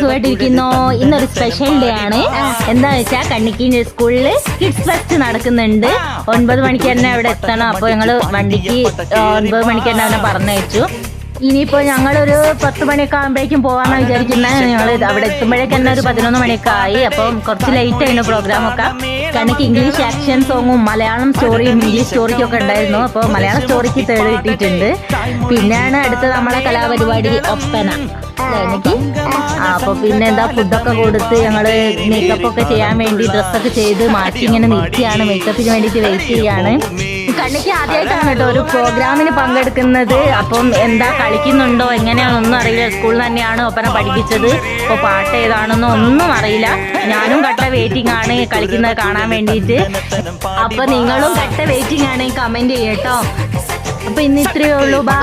സുഖമായിട്ടിരിക്കുന്നു. ഇന്നൊരു special day ആണ്. എന്താ വെച്ചാൽ കണ്ണിക്കിന്റെ സ്കൂളിൽ കിഡ്സ് ഫെസ്റ്റ് നടക്കുന്നുണ്ട്. ഒൻപത് മണിക്ക് തന്നെ അവിടെ എത്തണം. അപ്പൊ ഞങ്ങൾ വണ്ടിക്ക് ഒൻപത് മണിക്ക് തന്നെ അവനെ പറഞ്ഞയച്ചു. ഇനിയിപ്പോ ഞങ്ങളൊരു പത്ത് മണിയൊക്കെ ആകുമ്പോഴേക്കും പോകാന്നാ വിചാരിക്കുന്നത് ഞങ്ങൾ അവിടെ എത്തുമ്പോഴേക്ക് തന്നെ ഒരു പതിനൊന്ന് മണിയൊക്കെ ആയി. അപ്പം കുറച്ച് ലേറ്റ് ആയിരുന്നു പ്രോഗ്രാം ഒക്കെ. കണക്ക് ഇംഗ്ലീഷ് ആക്ഷൻ സോങ്ങും മലയാളം സ്റ്റോറിയും ഇംഗ്ലീഷ് സ്റ്റോറിക്കും ഒക്കെ ഉണ്ടായിരുന്നു. അപ്പോൾ മലയാളം സ്റ്റോറിക്ക് തേട് കിട്ടിയിട്ടുണ്ട്. പിന്നെയാണ് അടുത്ത നമ്മളെ കലാപരിപാടി ഒപ്പന. എനിക്ക് അപ്പൊ പിന്നെ എന്താ ഫുഡൊക്കെ കൊടുത്ത് ഞങ്ങൾ മേക്കപ്പ് ഒക്കെ ചെയ്യാൻ വേണ്ടി ഡ്രസ്സൊക്കെ ചെയ്ത് മാറ്റി ഇങ്ങനെ നിൽക്കുകയാണ്. മേക്കപ്പിന് വേണ്ടിയിട്ട് വെയിറ്റ് ചെയ്യാണ് കണ്ണിക്ക് ആദ്യമായിട്ടാണ് കേട്ടോ ഒരു പ്രോഗ്രാമിന് പങ്കെടുക്കുന്നത്. അപ്പം എന്താ കളിക്കുന്നുണ്ടോ എങ്ങനെയാണെന്നൊന്നും അറിയില്ല. സ്കൂളിൽ തന്നെയാണ് ഒപ്പന പഠിപ്പിച്ചത്. ഇപ്പൊ പാട്ട് ഏതാണെന്നോ ഒന്നും അറിയില്ല. ഞാനും കട്ട വെയിറ്റിംഗ് ആണ് കളിക്കുന്നത് കാണാൻ വേണ്ടിയിട്ട്. അപ്പൊ നിങ്ങളും കട്ട വെയിറ്റിംഗ് ആണ് കമന്റ് ചെയ്യട്ടോ അപ്പൊ ഇന്ന് ഇത്രയേ ഉള്ളൂ. ബാ